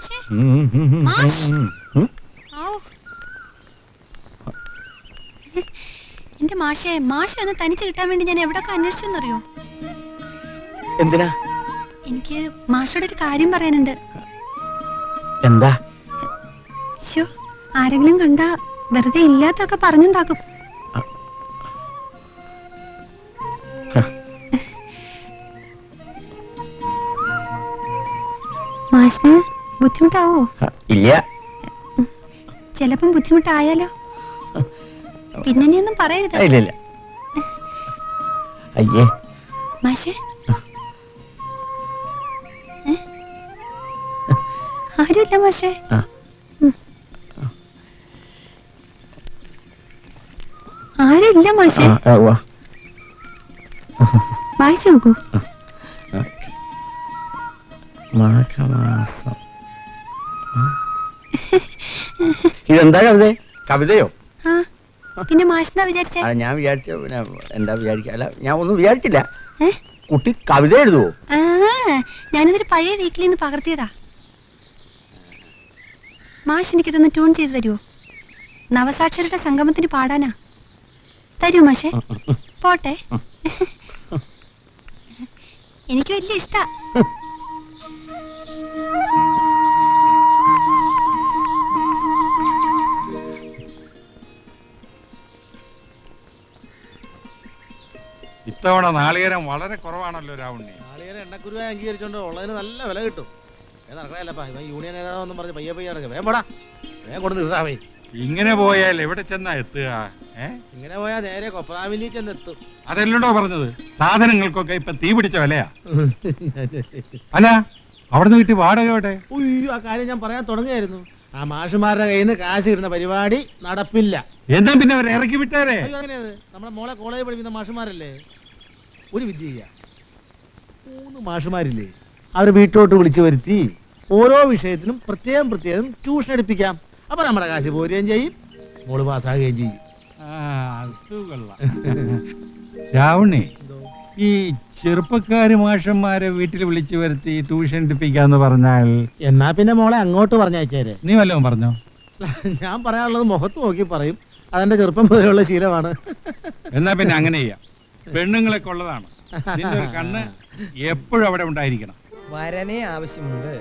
മാഷേ ഉം, ഉം, ഉം, മാഷ്. ഉം, ഉം. ഔ. എന്റെ മാഷേ മാഷ ഒന്ന് തനിച്ച് കിട്ടാൻ വേണ്ടി ഞാൻ എവിടൊക്കെ അന്വേഷിച്ചെന്നറിയോ എന്തിനാ എനിക്ക് മാഷയുടെ ഒരു കാര്യം പറയാനുണ്ട് എന്താ ശോ ആരെങ്കിലും കണ്ടാ വെറുതെ ഇല്ലാത്തൊക്കെ പറഞ്ഞുണ്ടാക്കും ഹ. മാഷിന് ബുദ്ധിമുട്ടാവോ? ഇല്ല. ചിലപ്പം ബുദ്ധിമുട്ടായാലോ? പിന്നെ നീ ഒന്നും പറയരുത് ഇല്ല ഇല്ല. അയ്യേ. മാഷേ? ആരുമില്ല മാഷേ. ആരുമില്ല മാഷേ. വായിച്ചു നോക്കൂ. മാഘമാസം. ഇതെന്താ കവിത? കവിതയോ? പിന്നെ മാഷെന്താ വിചാരിച്ചേ? ഞാൻ വിചാരിച്ചോ പിന്നെ എന്താ വിചാരിക്ക? അല്ല ഞാൻ ഒന്നും വിചാരിച്ചില്ല. കുട്ടി കവിത എഴുതുവോ? ഞാനിതൊരു പഴയ വീക്കിൽ നിന്ന് പകർത്തിയതാ. മാഷ് എനിക്കിതൊന്ന് ട്യൂൺ ചെയ്ത് തരുമോ നവസാക്ഷരരുടെ സംഗമത്തിന് പാടാനാ. തരൂ മാഷേ? പോട്ടെ. എനിക്ക് വലിയ ഇഷ്ടാ. ഇത്തവണ നാളികേരം വളരെ കുറവാണല്ലോ രാവുണ്ണി. നാളികേരം എണ്ണക്കുരുവ അംഗീകരിച്ചോണ്ട് ഉള്ളതിന് നല്ല വില കിട്ടും. യൂണിയൻ നേതാവെന്നും പറഞ്ഞ് പയ്യെ പയ്യെ നടക്കുക വേം പോടാ. വേഗം കൊണ്ട് നിർത്താവേ ഇങ്ങനെ പോയാൽ എവിടെ ചെന്നാ എത്തുക? ഏ? ഇങ്ങനെ പോയാൽ നേരെ കൊപ്രാവിലി ചെന്നെത്തും. അതല്ലടോ പറഞ്ഞത്? സാധനങ്ങൾക്കൊക്കെ ഇപ്പൊ തീ പിടിച്ച വിലയാ. അല്ല അവിടുന്ന് കിട്ടി വാടക എവിടെ? ഉയ്യോ ആ കാര്യം ഞാൻ പറയാൻ തുടങ്ങിയായിരുന്നു ആ മാഷുമാരുടെ കയ്യിൽ നിന്ന് കാശ് കിട്ടുന്ന പരിപാടി നടപ്പില്ല. എന്താ പിന്നെ അവരെ ഇറക്കി വിട്ടാരേ? അയ്യോ അങ്ങനെയത് നമ്മുടെ മോളെ കോളേജ് പഠിപ്പിക്കുന്ന മാഷുമാരല്ലേ? ഒരു വിദ്യ ചെയ്യാം. മൂന്ന് മാഷുമാരില്ലേ? അവർ വീട്ടിലോട്ട് വിളിച്ചു വരുത്തി. ഓരോ വിഷയത്തിനും പ്രത്യേകം പ്രത്യേകം ട്യൂഷൻ എടുപ്പിക്കാം. അപ്പൊ നമ്മുടെ കാശ് പോരുകയും ചെയ്യും. മോൾ പാസ്സാകുകയും ചെയ്യും. രാവുണ്ണി ഈ ചെറുപ്പക്കാര് മാഷന്മാരെ വീട്ടിൽ വിളിച്ചു വരുത്തി ട്യൂഷൻ എടുപ്പിക്കാന്ന് പറഞ്ഞാൽ എന്നാ പിന്നെ മോളെ അങ്ങോട്ട് പറഞ്ഞയച്ചേരെ. നീ വല്ലതും പറഞ്ഞോ? ഞാൻ പറയാനുള്ളത് മുഖത്ത് നോക്കി പറയും. അതെന്റെ ചെറുപ്പം മുതലുള്ള ശീലമാണ്. എന്നാ പിന്നെ അങ്ങനെ ചെയ്യാം. പെണ്ണുങ്ങളൊക്കെ കൊള്ളതാണ് നിന്റെ ഒരു കണ്ണ് എപ്പോഴും അവിടെ ഉണ്ടായിരിക്കണം. വരനെ ആവശ്യമുണ്ട്.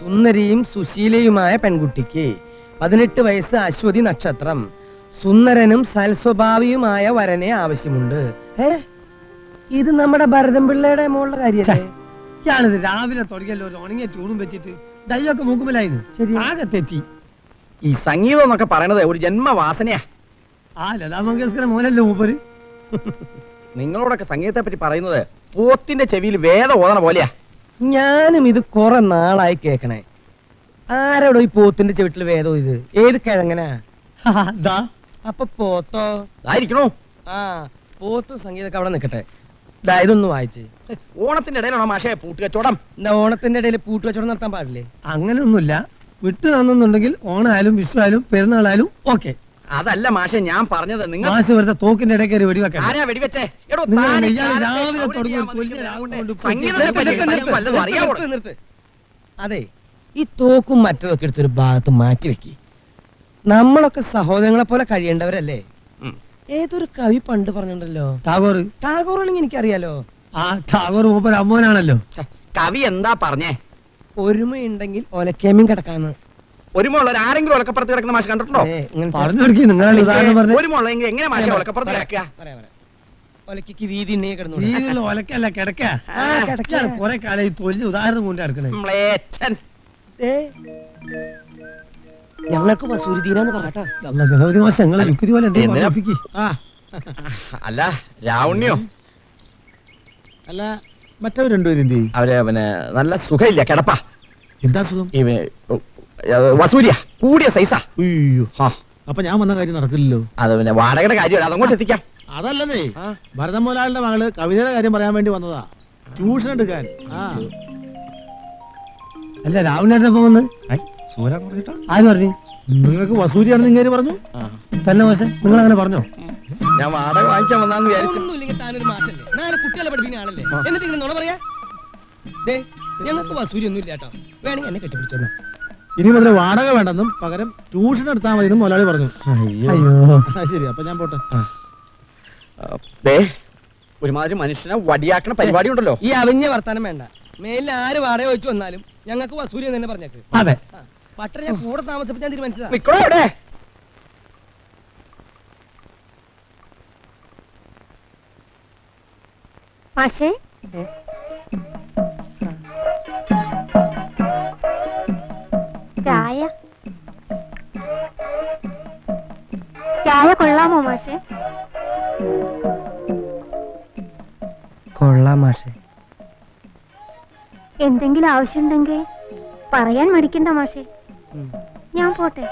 സുന്ദരിയും സുശീലയുമായ പെൺകുട്ടിക്ക് പതിനെട്ട് വയസ്സ് അശ്വതി നക്ഷത്രം. സുന്ദരനും സൽസ്വഭാവിയുമായ വരനെ ആവശ്യമുണ്ട്. ഏ? ഇത് നമ്മുടെ ഭരതം പിള്ളയുടെ മോളുടെ കാര്യല്ലേ? ഇയാളിത് രാവിലെ തുടങ്ങിയല്ലോ ഒരു ഉണങ്ങിയ ട്യൂണും വെച്ചിട്ട് ഡൈയൊക്കെ ശരി. ആകെ തെറ്റി. ഈ സംഗീതം എന്നൊക്കെ പറയണത് ഒരു ജന്മവാസനയാ. ആ ലതാ മങ്കേഷ്കര മോനല്ലേ മൂപ്പര്? നിങ്ങളോടൊക്കെ സംഗീതത്തെ പറ്റി പറയുന്നത് പോത്തിന്റെ ചെവിയിൽ വേദ ഓതണ പോലെയാ. ഞാനും ഇത് കുറെ നാളായി കേക്കണേ. ആരോടോ ഈ പോത്തിന്റെ ചെവിട്ടിൽ വേദോ ഇത് ഏത് കിഴങ്ങനാ? ദാ. അപ്പൊ പോത്തോ? ആയിരിക്കണോ ആ പോത്തും സംഗീതമൊക്കെ അവിടെ നിൽക്കട്ടെ ദാ ഇതൊന്ന് വായിച്ച്. ഓണത്തിന്റെ ഇടയിലാണോ മാഷേ പൂട്ടുകച്ചോടം എന്താ ഓണത്തിന്റെ ഇടയിൽ പൂട്ട് കച്ചവടം നടത്താൻ പാടില്ലേ? അങ്ങനെയൊന്നുമില്ല വിട്ടു തന്നെന്നുണ്ടെങ്കിൽ ഓണായാലും വിഷു ആയാലും പെരുന്നാളായാലും ഓക്കെ. അതല്ല മാഷേ ഞാൻ പറഞ്ഞത് നിങ്ങൾ മാഷ് വെറുതെ തോക്കിന്റെ ഇടയ്ക്ക് വെടിവെക്കാൻ ആരാ വെടിവെച്ചേ? എടോ നിങ്ങൾ ഇയാൾ രാവിലെ തുടങ്ങി കൊണ്ട് സംഗീതത്തെ പറ്റി നിർത്ത്, നിർത്ത്, തനിക്ക് വല്ലതും അറിയാവോ? നിർത്ത്, നിർത്ത്. അതെ ഈ തോക്കും മറ്റതൊക്കെ എടുത്തൊരു ഭാഗത്ത് മാറ്റി വെക്കി. നമ്മളൊക്കെ സഹോദരങ്ങളെ പോലെ കഴിയേണ്ടവരല്ലേ? ഉം. ഏതൊരു കവി പണ്ട് പറഞ്ഞിട്ടുണ്ടല്ലോ? ടാഗോർ. ടാഗോർ ടാഗോറാണെങ്കിൽ എനിക്കറിയാലോ? ആ ടാഗോർ മൂപ്പർ അമ്മോനാണല്ലോ. കവി എന്താ പറഞ്ഞേ? ഒരുമയുണ്ടെങ്കിൽ ഒലക്കേമയും കിടക്കാന്ന്. ഒരു മുള്ള ആരെങ്കിലും ഒലക്കപ്പുറത്ത് കിടക്കുന്ന മാഷ് കണ്ടിട്ടുണ്ടോ? പറഞ്ഞു കൊടുക്കി നിങ്ങൾ ഉദാഹരണം പറഞ്ഞു ഒരു മുള്ള എങ്ങനെ മാഷ ഒലക്കപ്പുറത്ത് കിടക്കുക? പറയാം, പറയാം. ഒലക്കയ്ക്ക് വീതി രീതിയിൽ ഒലക്കല്ല കിടക്ക. ആ, കിടക്ക. കുറെ കാലം ഈ തൊലിന് ഉദാഹരണം കൊണ്ട് ഞങ്ങൾക്ക് പറയട്ടാ അല്ല ഗണപതി മാസം ഞങ്ങളെ യുക്തി പോലെ എന്തെങ്കിലും എന്തിനാ? പറഞ്ഞിപ്പിക്ക്. ആ. അല്ല രാവണ്യോ അല്ല മറ്റവർ രണ്ടുപേരും അവർ പിന്നെ നല്ല സുഖമില്ല കിടപ്പാ. എന്താ സുഖം? വസൂരിയ കൂടിയ സൈസാ അപ്പൊ ഞാൻ വന്ന കാര്യം നടക്കില്ലല്ലോ. അത് പിന്നെ വാടകയുടെ കാര്യമല്ല അതങ്ങോട്ട് എത്തിക്കാം. അതല്ലേ. ഭരതൻ മോലാളിന്റെ മകൾ കവിതയുടെ കാര്യം പറയാൻ വേണ്ടി വന്നതാ. ട്യൂഷൻ എടുക്കാൻ. അല്ല വന്ന്? ആര് പറഞ്ഞു? നിങ്ങൾക്ക് വസൂരിയാണെന്ന് ഇങ്ങനെ പറഞ്ഞു? തന്നെ പക്ഷെ നിങ്ങൾ അങ്ങനെ പറഞ്ഞോ? ഞാൻ വാടക വാങ്ങിക്കാൻ വന്നാന്ന് വിചാരിച്ചു. താനൊരു മാഷല്ലേ? കുട്ടികളെ പഠിപ്പിക്കുന്ന ആളല്ലേ? എന്നിട്ട് ഇങ്ങനെ നുണ പറയാ? ദേ ഞങ്ങൾക്ക് വസൂരി ഒന്നും ഇല്ല കേട്ടോ വേണമെങ്കിൽ എന്നെ കെട്ടിപ്പിടിച്ചെന്നാ. ഇനി മുതൽ വാടക വേണ്ടെന്നും പകരം ട്യൂഷൻ എടുത്താൽ മതി എന്നും മുതലാളി പറഞ്ഞു. അയ്യോ. ആ, ശരി അപ്പൊ ഞാൻ പോട്ടെ. ദേ ഒരുമാതിരി മനുഷ്യനെ വടിയാക്കണ പരിപാടി ഉണ്ടല്ലോ. ഈ അവിഞ്ഞ വർത്താനം വേണ്ട. മേലിൽ ആര് വാടക ചോദിച്ചു വന്നാലും ഞങ്ങൾക്ക് വസൂരി എന്ന് തന്നെ പറഞ്ഞേക്ക്. അതെ. പട്ടണ ഞാൻ കൂടെ താമസിച്ചപ്പോ ഞാൻ തീരുമാനിച്ചതാ. നിക്കണോ അവിടെ? മാഷേ ചായ? ചായ കൊള്ളാമോ മാഷെ? കൊള്ളാം മാഷെ. എന്തെങ്കിലും ആവശ്യമുണ്ടെങ്കിൽ പറയാൻ മടിക്കണ്ട മാഷെ. ഞാൻ പോട്ടെ.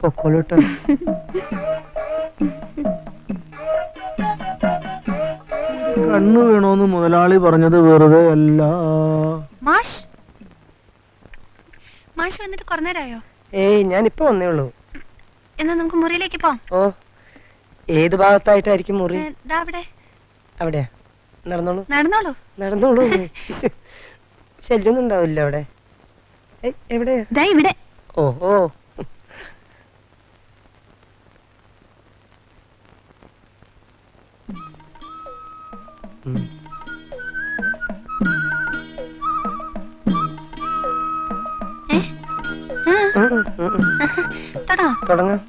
പൊക്കോളൂട്ടോ കണ്ണു വീണോന്ന് മുതലാളി പറഞ്ഞത് വെറുതെ അല്ല. മാഷ്. മാഷ് വന്നിട്ട് കുറേ നേരമായോ ഏയ് ഞാൻ ഇപ്പൊ വന്നേ ഉള്ളൂ. എന്നാ നമുക്ക് മുറിയിലേക്ക് പോവാം. ഓ ഏത് ഭാഗത്തായിട്ടായിരിക്കും മുറി? ഏ, ദാ അവിടെ. അവിടെയാ. നടന്നോളൂ. നടന്നോളൂ. നടന്നോളൂ. ശല്യൊന്നും ഉണ്ടാവില്ല അവിടെ. ഏയ്, എവിടെയാ? ദാ ഇവിടെ. ഓ ഓ. തുടങ്ങാം.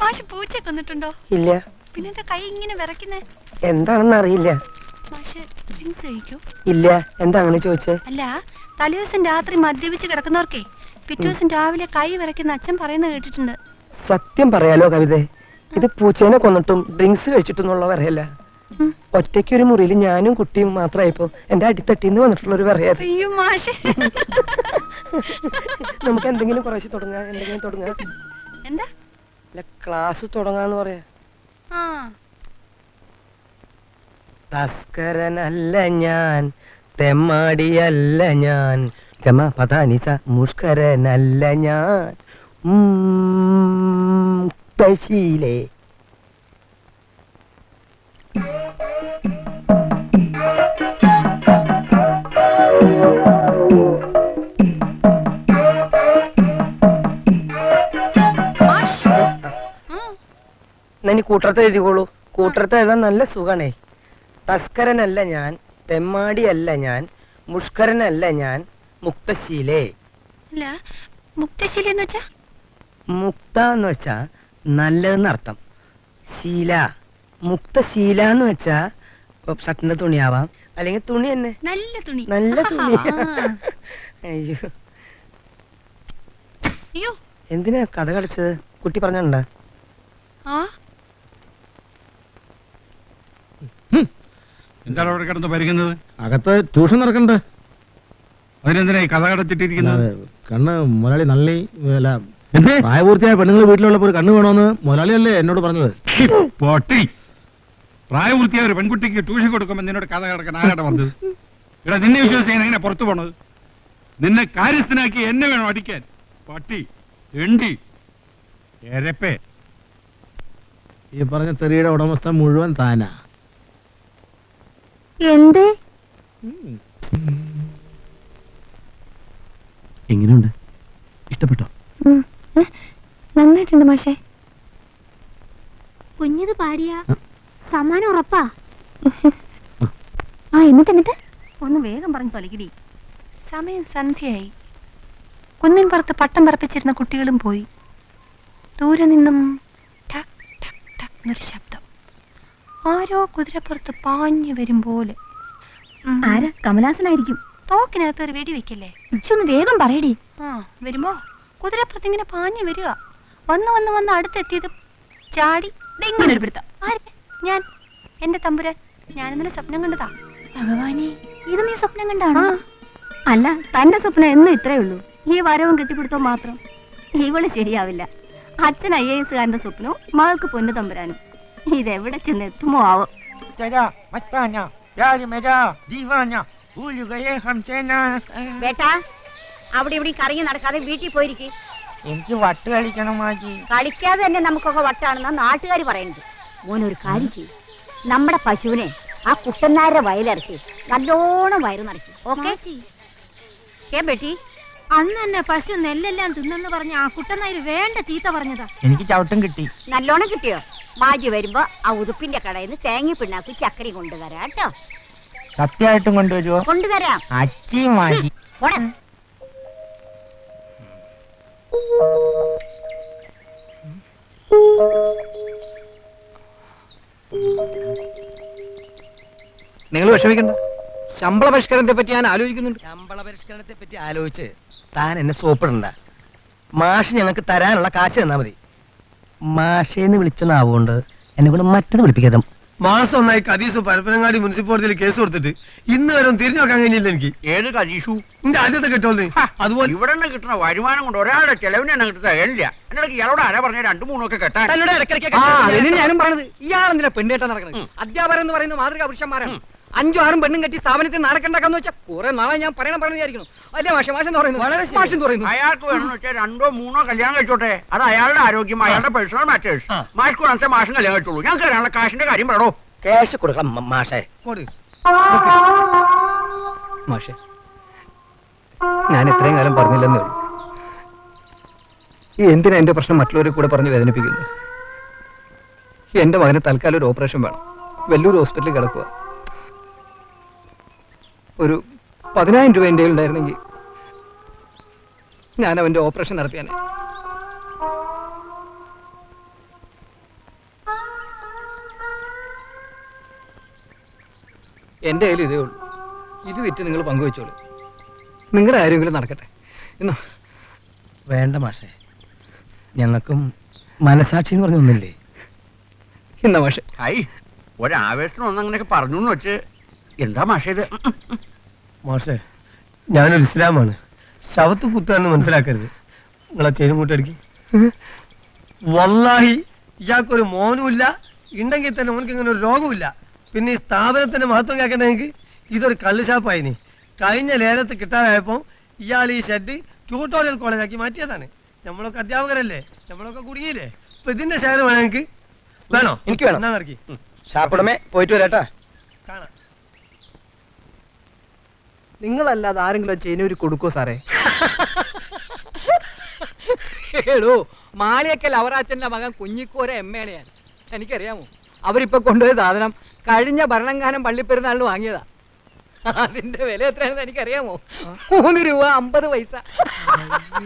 മാഷ് പൂച്ച കൊന്നിട്ടുണ്ടോ? ഇല്ല. പിന്നെ എന്താ കൈ ഇങ്ങനെ വിറയ്ക്കുന്നേ? എന്താണെന്ന് അറിയില്ല. മാഷ് ഡ്രിങ്ക്സ് കഴിക്കൂ. ഇല്ല. എന്താ അങ്ങനെ ചോദിച്ചേ? അല്ല തലേദിവസം രാത്രി മദ്യപിച്ച് കിടക്കുന്നവർക്കേ പിറ്റേ ദിവസം രാവിലെ കൈ വിറക്കുന്ന അച്ഛൻ പറയുന്ന കേട്ടിട്ടുണ്ട്. സത്യം പറയാലോ കവിതേ. ഇത് പൂച്ചേനെ കൊന്നിട്ടും ഡ്രിങ്ക്സ് കഴിച്ചിട്ടും പറയല്ല ഉം. ഒറ്റയ്ക്ക് ഒരു മുറിയിൽ ഞാനും കുട്ടിയും മാത്രമായപ്പോ എന്റെ അടിത്തട്ടിന്ന് വന്നിട്ടുള്ളൊരു പറയാത് അയ്യോ മാഷ് നമുക്ക് എന്തെങ്കിലും കുറേശ്ശെ തുടങ്ങാം എന്തെങ്കിലും തുടങ്ങാം എന്താ അല്ല ക്ലാസ് തുടങ്ങാന്ന് പറയാ ആ തസ്കരനല്ല ഞാൻ തെമ്മാടിയല്ല ഞാൻ ഗമ പതാനിസ മുഷ്കരനല്ല ഞാൻ ഉം, തശീലേ ഇനി കൂട്ടർത്ത് എഴുതിക്കോളൂ. കൂട്ടർത്ത് എഴുതാൻ നല്ല സുഖാണേ. തസ്കരനല്ല ഞാൻ തെമ്മാടിയല്ല ഞാൻ മുഷ്കരനല്ല ഞാൻ മുക്തശീലേ. അല്ല മുക്തശീലി എന്ന് വെച്ചാ? മുക്ത എന്ന് വെച്ചാ നല്ലതെന്നർത്ഥം ശീല. മുക്തശീല എന്ന് വെച്ചാ ഷർട്ടിന്റെ തുണിയാവാം. അല്ലെങ്കിൽ തുണി തന്നെ. നല്ല തുണി. നല്ല തുണി. അയ്യോ. അയ്യോ. എന്തിനാ കഥ കളിച്ചത്? കുട്ടി പറഞ്ഞിട്ടുണ്ടോ? ആ? എന്താണ് അവിടെ കിടന്ന് പരിക്കുന്നത് അകത്ത് ട്യൂഷൻ നടക്കണ്ടേ അതിനെന്തിനാ ഈ കഥ കടച്ചിട്ടിരിക്കുന്നത് കണ്ണ് മുതലാളി നള്ളി അല്ല പ്രായപൂർത്തിയായ പെണ്ണുങ്ങൾ വീട്ടിലുള്ളപ്പോൾ കണ്ണ് വേണോന്ന് മുതലാളിയല്ലേ എന്നോട് പറഞ്ഞത്? പൊട്ടി. പ്രായപൂർത്തിയായ ഒരു പെൺകുട്ടിക്ക് ട്യൂഷൻ കൊടുക്കുമ്പോൾ നിന്നോട് കഥ കിടക്കാൻ ആരാട പറഞ്ഞത്? ഇവിടെ നിന്നെ വിശ്വസിക്കാൻ എങ്ങനെ പുറത്തു പോണത്? നിന്നെ കാര്യസ്ഥനാക്കി എന്നെ വേണം അടിക്കാൻ. പട്ടി എണ്ടി എരപ്പേ. ഈ പറഞ്ഞ തെറിയുടെ ഉടമസ്ഥ മുഴുവൻ താനാ. എന്തേ? എങ്ങനെയുണ്ട്? ഇഷ്ടപ്പെട്ടോ? നന്നായിട്ടുണ്ട് മാഷേ. കുഞ്ഞത് പാടിയ. സമ്മാനം ഉറപ്പാ. ആ എന്നിട്ട് എന്നിട്ട്? ഒന്ന് വേഗം പറഞ്ഞു തൊലകിടി. സമയം സന്ധ്യയായി. കുന്നിൻ പുറത്ത് പട്ടം പറപ്പിച്ചിരുന്ന കുട്ടികളും പോയി. ദൂരെ നിന്നും ടക് ടക് ടക് എന്നൊരു ശബ്ദം ആരോ കുതിരപ്പുറത്ത് പാഞ്ഞു വരും പോലെ. ആരാ? കമലാസനായിരിക്കും തോക്കിനകത്ത് ഒരു വെടി വെക്കല്ലേ? ഒന്ന് വേഗം പറയടി. ആ വരുമ്പോ കുതിരപ്പുറത്ത് ഇങ്ങനെ പാഞ്ഞു വരിക. വന്ന് വന്ന് വന്ന് അടുത്തെത്തിയത് ചാടി. ഇങ്ങനെ ഒരു പിടുത്തം. ഞാൻ. എന്റെ തമ്പുരാൻ. ഞാൻ ഇന്നലെ സ്വപ്നം കണ്ടതാ. ഭഗവാനെ ഇത് നീ സ്വപ്നം കണ്ടാണോ? അല്ല തന്റെ സ്വപ്നം എന്നും ഇത്രേ ഉള്ളൂ. ഈ വരവും കെട്ടിപ്പിടുത്തവും മാത്രം. ഇവൾ ശരിയാവില്ല. അച്ഛൻ ഐ എ എസുകാരന്റെ സ്വപ്നവും മകൾക്ക് പൊന്നു തമ്പുരാനും. ഇതെവിടെ ചെന്നെത്തുമോ ആവും? അവിടെ ഇവിടെ കറങ്ങി നടക്കാതെ വീട്ടിൽ പോയിരിക്കും. എനിക്ക് വട്ട് കളിക്കണം കളിക്കാതെ തന്നെ നമുക്കൊക്കെ വട്ടാണെന്നാ നാട്ടുകാർ പറയുന്നത്. മോനൊരു കാര്യം ചെയ്യും. നമ്മുടെ പശുവിനെ ആ കുട്ടനാരുടെ വയലിറക്കി നല്ലോണം വയറ് നിറക്കി ഓക്കെ? ഏ ബെട്ടി? അന്ന് തന്നെ പശു നെല്ലെല്ലാം തിന്നെന്ന് പറഞ്ഞ ആ കുട്ടനായി വേണ്ട ചീത്ത പറഞ്ഞതാ. എനിക്ക് ചവിട്ടും കിട്ടി. നല്ലോണം കിട്ടിയോ? മാജി വരുമ്പോ ആ ഉതുപ്പിന്റെ കടയിൽ നിന്ന് തേങ്ങ പിണ്ണാക്കി ചക്കരി കൊണ്ടുതരാം കേട്ടോ. സത്യമായിട്ടും കൊണ്ടുവരുമോ കൊണ്ടുതരാം. അച്ചി മാജി പോടാ. നിങ്ങൾ വിഷമിക്കണ്ട. ശമ്പള പരിഷ്കരണത്തെ പറ്റി ഞാൻ ആലോചിക്കുന്നുണ്ട്. ശമ്പള പരിഷ്കരണത്തെ പറ്റി ആലോചിച്ച് താൻ എന്നെ സോപ്പിടണ്ട. മാഷ് ഞങ്ങൾക്ക് തരാനുള്ള കാശ് തന്നാ മതി. മാഷേന്ന് വിളിച്ചെന്നാവുകൊണ്ട് എന്നെ കൊണ്ട് മറ്റത് വിളിപ്പിക്കാതെ മാസം ഒന്നായി കദീസു പരപ്പനങ്ങാടി മുനിസിപ്പാലിറ്റിയിൽ കേസ് കൊടുത്തിട്ട് ഇന്ന് വരെ തിരിഞ്ഞു നോക്കാൻ കഴിഞ്ഞില്ല എനിക്ക്. ഏത് കദീഷു എന്റെ ആദ്യത്തെ കിട്ടുമെന്ന് അതുപോലെ ഇവിടെ നിന്ന് കിട്ടുന്ന വരുമാനം കൊണ്ട് ഒരാളുടെ ചെലവിന് എന്നെ കിട്ടുന്ന തകഴില്ല എന്നിട്ട് ഇയാളോട് ആരാ പറഞ്ഞ രണ്ടു മൂന്നൊക്കെ കെട്ടാൻ. ഞാനും പറഞ്ഞത് ഇയാളെന്തിനാ പെണ്ണേട്ടാ നടക്കുന്നത്? അധ്യാപകർ എന്ന് പറയുന്ന മാതൃകാ പുരുഷന്മാരാണ്. അഞ്ചും ആറും പെണ്ണും കെട്ടി സ്ഥാപനത്തിൽ നടക്കണ്ടാക്കാന്ന് വെച്ചാൽ കുറെ നാളെ ഞാൻ പറയണം പറഞ്ഞു വിചാരിക്കുന്നു. അല്ലേ മാഷ? മാഷ് പറയുന്നു വളരെ ശരി. പറയുന്നു അയാൾക്ക് വേണമെന്ന് വെച്ചാൽ രണ്ടോ മൂന്നോ കല്യാണം കഴിച്ചോട്ടെ. അത് അയാളുടെ ആരോഗ്യം അയാളുടെ പേഴ്സണൽ മാറ്റേഴ്സ് മാഷ്ക്ക് വേണമെന്ന് മാഷം കല്യാണം കഴിച്ചോളൂ. ഞാൻ കയറാനുള്ള കാശിന്റെ കാര്യം പറയണോ ക്യാഷ് കൊടുക്കണം മാഷേ മാഷേ. കൊടു. മാഷെ ഞാൻ ഇത്രയും കാലം പറഞ്ഞില്ലെന്നേ ഉള്ളൂ ഈ എന്തിനാ എന്റെ പ്രശ്നം മറ്റുള്ളവരെ കൂടെ പറഞ്ഞ് വേദനിപ്പിക്കുന്നു എന്റെ മകന് തൽക്കാലം ഒരു ഓപ്പറേഷൻ വേണം. വെല്ലൂർ ഹോസ്പിറ്റലിൽ കിടക്കുക ഒരു പതിനായിരം രൂപ എന്റെ ഉണ്ടായിരുന്നെങ്കിൽ ഞാൻ അവന്റെ ഓപ്പറേഷൻ നടത്തിയാനെ. എന്റെ കയ്യിൽ ഇതേ ഉള്ളൂ. ഇത് വിറ്റ് നിങ്ങൾ പങ്കുവെച്ചോളൂ. നിങ്ങളുടെ ആരെങ്കിലും നടക്കട്ടെ. എന്നോ വേണ്ട മാഷേ. ഞങ്ങൾക്കും മനസാക്ഷി എന്ന് പറഞ്ഞൊന്നില്ലേ എന്നാ മാഷേ. ഐ ഒരാവേശത്തിന് ഒന്നങ്ങനെയൊക്കെ പറഞ്ഞു എന്ന് വെച്ച് എന്താ മാഷേ ഇത് മാഷേ ഞാനൊരു ഇസ്ലാമാണ്. ശവത്ത് കുത്താന്ന് മനസ്സിലാക്കരുത്. നിങ്ങളെ ചെയിനും കൂട്ടടിക്ക് വല്ലാഹി ഇയാൾക്കൊരു മോനുമില്ല. ഉണ്ടെങ്കിൽ തന്നെ ഓനക്ക് ഇങ്ങനെ ഒരു രോഗമില്ല പിന്നെ ഈ സ്ഥാപനത്തിന്റെ മഹത്വം കേൾക്കണമെങ്കിൽ ഇതൊരു കള്ള് ഷാപ്പായിനി കഴിഞ്ഞ ലേലത്ത് കിട്ടാതായപ്പോൾ ഇയാൾ ഈ ഷെഡ് ട്യൂട്ടോറിയൽ കോളേജാക്കി മാറ്റിയതാണ്. നമ്മളൊക്കെ അധ്യാപകരല്ലേ? നമ്മളൊക്കെ കുടുങ്ങിയില്ലേ? ഇപ്പൊ ഇതിന്റെ ഷെയർ വേണമെങ്കിൽ വേണോ? എനിക്ക് വേണം. എന്നാ നിറക്കി ഷാപ്പിടമേ പോയിട്ട് വരാട്ടാ. നിങ്ങളല്ലാതെ ആരെങ്കിലും ചെയിനൂരി കൊടുക്കോ സാറേ? ഏടോ മാളിയക്കൽ അവറാച്ചന്റെ മകൻ കുഞ്ഞിക്കോര എമ്മയാണ് ഞാൻ. എനിക്കറിയാമോ? അവരിപ്പോൾ കൊണ്ടുപോയ സാധനം കഴിഞ്ഞ ഭരണങ്കാനം പള്ളിപ്പെരുന്നാളിന് വാങ്ങിയതാ. അതിന്റെ വില എത്രയാണെന്ന് എനിക്കറിയാമോ? മൂന്ന് രൂപ അമ്പത് പൈസ.